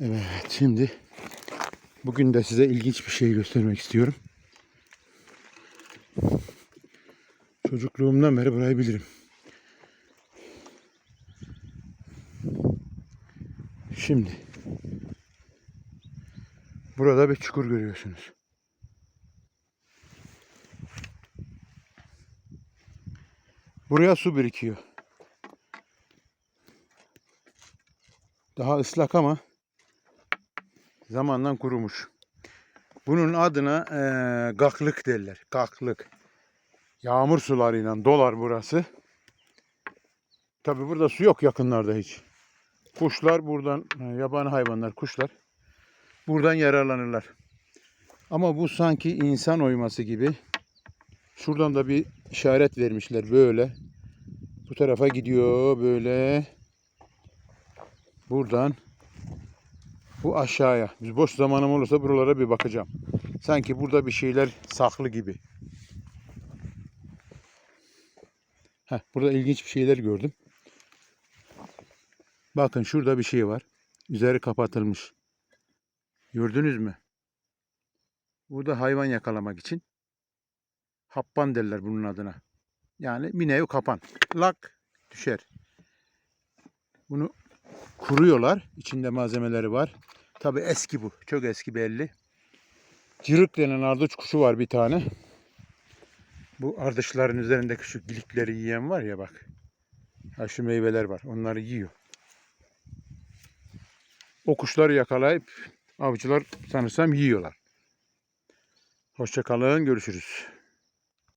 Evet şimdi bugün de size ilginç bir şey göstermek istiyorum. Çocukluğumdan beri burayı bilirim. Şimdi burada bir çukur görüyorsunuz. Buraya su birikiyor. Daha ıslak ama zamandan kurumuş. Bunun adına eee gaklık derler. Gaklık. Yağmur sularıyla dolar burası. Tabi burada su yok yakınlarda hiç. Kuşlar buradan, e, yabani hayvanlar, kuşlar buradan yararlanırlar. Ama bu sanki insan oyması gibi. Şuradan da bir işaret vermişler böyle. Bu tarafa gidiyor böyle. Buradan bu aşağıya. Biz boş zamanım olursa buralara bir bakacağım. Sanki burada bir şeyler saklı gibi. Heh, burada ilginç bir şeyler gördüm. Bakın şurada bir şey var. Üzeri kapatılmış. Gördünüz mü? Burada hayvan yakalamak için happan derler bunun adına. Yani bir nevi kapan. Lak düşer. Bunu kuruyorlar. İçinde malzemeleri var. Tabi eski bu. Çok eski belli. Cırık denen ardıç kuşu var bir tane. Bu ardışların üzerindeki şu gilikleri yiyen var ya bak. Ha şu meyveler var. Onları yiyor. O kuşları yakalayıp avcılar sanırsam yiyorlar. Hoşçakalın. Görüşürüz.